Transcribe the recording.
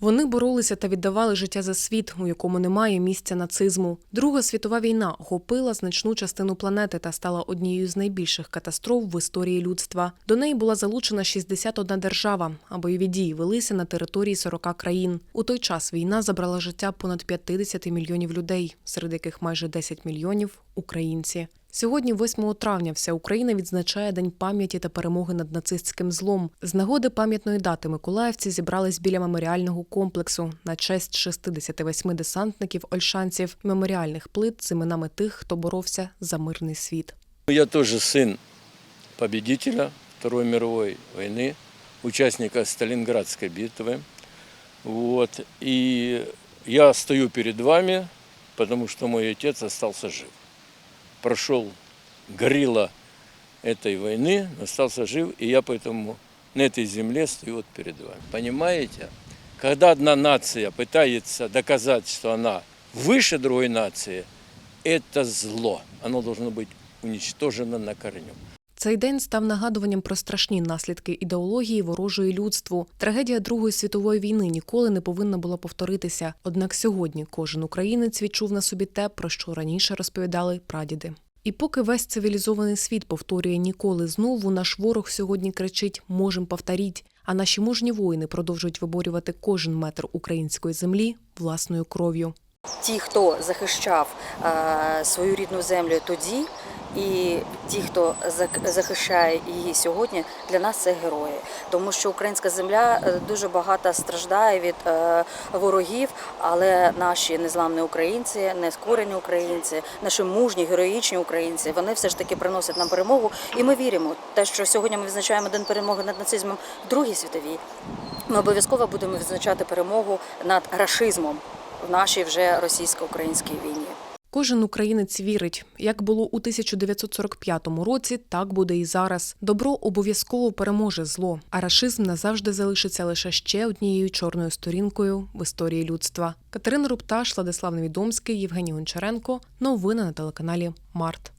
Вони боролися та віддавали життя за світ, у якому немає місця нацизму. Друга світова війна охопила значну частину планети та стала однією з найбільших катастроф в історії людства. До неї була залучена 61 держава, а бойові дії велися на території 40 країн. У той час війна забрала життя понад 50 мільйонів людей, серед яких майже 10 мільйонів українці. Сьогодні, 8 травня, вся Україна відзначає День пам'яті та перемоги над нацистським злом. З нагоди пам'ятної дати миколаївці зібрались біля меморіального комплексу на честь 68 десантників ольшанців і меморіальних плит з іменами тих, хто боровся за мирний світ. Я тоже сын победителя Второй мировой войны, участника Сталинградской битвы. Вот. И я стою перед вами, потому что мой отец остался жив. Прошел горилла этой войны, остался жив, и я поэтому на этой земле стою вот перед вами. Понимаете? Когда одна нация пытается доказать, что она выше другой нации, это зло. Оно должно быть уничтожено на корню. Цей день став нагадуванням про страшні наслідки ідеології ворожої людству. Трагедія Другої світової війни ніколи не повинна була повторитися. Однак сьогодні кожен українець відчув на собі те, про що раніше розповідали прадіди. І поки весь цивілізований світ повторює ніколи знову, наш ворог сьогодні кричить Можем повторіть. А наші мужні воїни продовжують виборювати кожен метр української землі власною кров'ю. ті, хто захищав е, свою рідну землю тоді, і ті, хто захищає її сьогодні, для нас це герої. Тому що українська земля е, дуже багато страждає від е, ворогів, але наші незламні українці, нескорені українці, наші мужні, героїчні українці, вони все ж таки приносять нам перемогу. І ми віримо, те, що сьогодні ми відзначаємо день перемоги над нацизмом в Другій світовій. Ми обов'язково будемо відзначати перемогу над рашизмом в нашій вже російсько-українській війні. Кожен українець вірить, як було у 1945 році, так буде і зараз. Добро обов'язково переможе зло, а рашизм назавжди залишиться лише ще однією чорною сторінкою в історії людства. Катерина Рупташ, Владислав Невідомський, Євгеній Гончаренко. Новини на телеканалі Март.